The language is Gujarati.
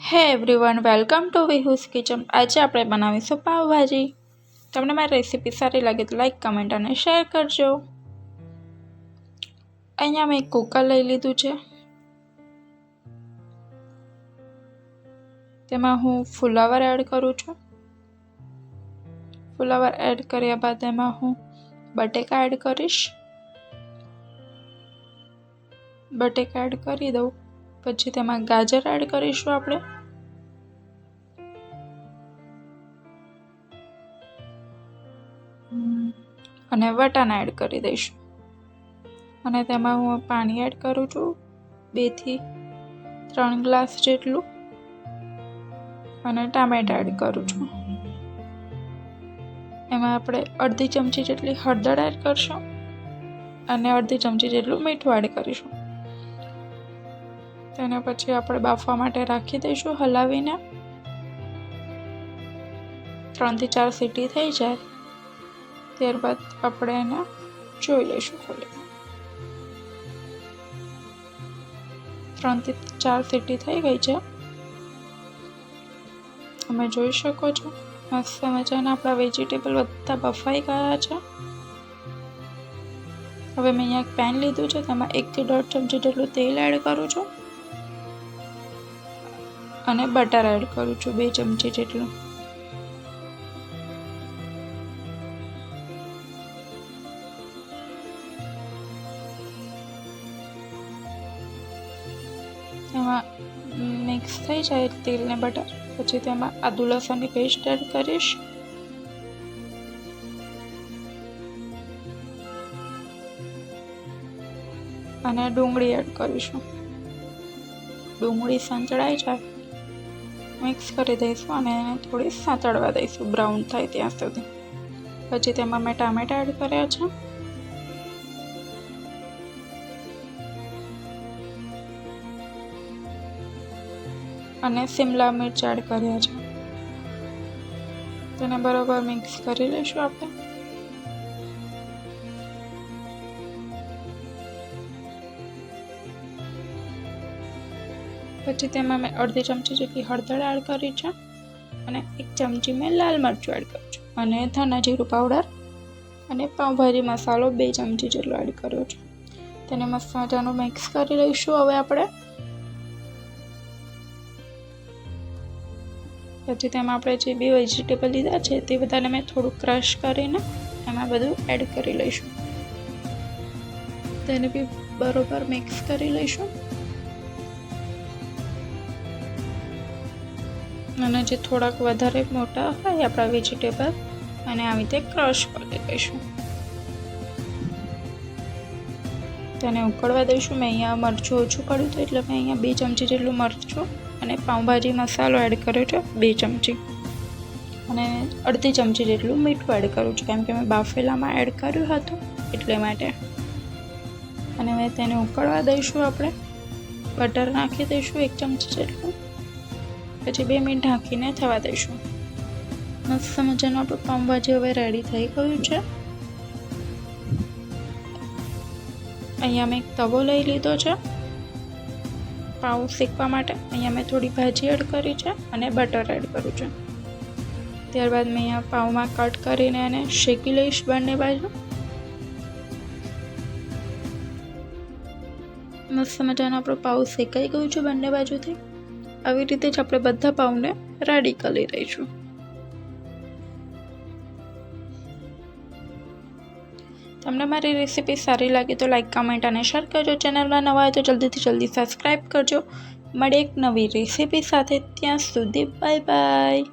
Hey everyone, welcome to Vihu's kitchen. આજે આપણે બનાવીશું પાવભાજી. તમને મારી રેસીપી સારી લાગે તો લાઈક, કમેન્ટ અને શેર કરજો. અહીંયા મેં કુકર લઈ લીધું છે. તેમાં હું ફુલાવર એડ કરું છું. ફુલાવર એડ કર્યા બાદ એમાં હું બટેકા એડ કરીશ. બટેકા એડ કરી દઉં. પછી તેમાં ગાજર એડ કરીશું આપણે. અને વટાણા એડ કરી દઈશું. અને તેમાં હું પાણી એડ કરું છું બેથી ત્રણ ગ્લાસ જેટલું. અને ટામેટા એડ કરું છું. એમાં આપણે અડધી ચમચી જેટલી હળદર એડ કરશું. અને અડધી ચમચી જેટલું મીઠું એડ કરીશું. તેને પછી આપણે બાફવા માટે રાખી દઈશું હલાવીને. ત્રણથી ચાર સીટી થઈ જાય. ત્યારબાદ આપણે એને જોઈ લઈશું ખોલી. ત્રણથી ચાર સીટી થઈ ગઈ છે. તમે જોઈ શકો છો, મસ્ત મજાના આપણા વેજીટેબલ બધા બફાઈ ગયા છે. હવે મેં અહીંયા એક પેન લીધું છે, તેમાં એકથી દોઢ ચમચી જેટલું તેલ એડ કરું છું. અને બટર એડ કરું છું, બે ચમચી જેટલું. એમાં મિક્સ થઈ જાય તેલ ને બટર. પછી તેમાં આદુ લસણની પેસ્ટ એડ કરીશ. અને ડુંગળી એડ કરીશું. ડુંગળી સંચળાઈ જાય. મિક્સ કરી દઈશું અને એને થોડી સાંતળવા દઈશું. બ્રાઉન થાય ત્યાં સુધી. પછી તેમાં મેં ટામેટા એડ કર્યા છે. અને શિમલા મિર્ચ એડ કર્યા છે. તેને બરોબર મિક્સ કરી લઈશું આપણે. પછી તેમાં મેં અડધી ચમચી જેટલી હળદર એડ કરી છે અને એક ચમચી મેં લાલ મરચું એડ કર્યું છે અને ધાણા જીરું પાવડર અને પાઉંભાજી મસાલો બે ચમચી જેટલો એડ કર્યો છે. તેને મસ્ત મિક્સ કરી લઈશું હવે આપણે. પછી તેમાં આપણે જે બે વેજીટેબલ લીધા છે તે બધાને મેં થોડું ક્રશ કરીને એમાં બધું એડ કરી લઈશું. તેને બી બરોબર મિક્સ કરી લઈશું. અને જે થોડાક વધારે મોટા હોય આપણા વેજીટેબલ અને આવી રીતે ક્રશ કરી દઈશું તેને ઉકળવા દઈશું. મેં અહીંયા મરચું ઓછું કર્યું હતું, એટલે મેં અહીંયા બે ચમચી જેટલું મરચું અને પાઉંભાજી મસાલો એડ કર્યો છે, બે ચમચી. અને અડધી ચમચી જેટલું મીઠું એડ કરું છું, કેમ કે મેં બાફેલામાં એડ કર્યું હતું એટલે માટે. અને મેં તેને ઉકળવા દઈશું આપણે. બટર નાખી દઈશું એક ચમચી જેટલું. પછી બે મિનિટ ઢાંકીને થવા દઈશું. મસ્ત મજાનું આપણું પાઉંભાજી હવે રેડી થઈ ગયું છે. અહીંયા મેં એક તવો લઈ લીધો છે. પાઉં શેકવા માટે અહીંયા મેં થોડી ભાજી એડ કરી છે અને બટર એડ કર્યું છે. ત્યારબાદ મેં અહીંયા પાઉંમાં કટ કરીને એને શેકી લઈશ બંને બાજુ. મસ્ત મજાનું આપણું પાઉં શેકાઈ ગયું છે બંને બાજુથી. આવી રીતે જ આપણે બધા પાઉને રેડી કરી રહીશું તમને મારી રેસીપી સારી લાગે તો લાઈક કમેન્ટ અને શેર કરજો. ચેનલમાં નવા હોય તો જલ્દીથી જલ્દી સબસ્ક્રાઈબ કરજો. મળે એક નવી રેસીપી સાથે. ત્યાં સુધી બાય બાય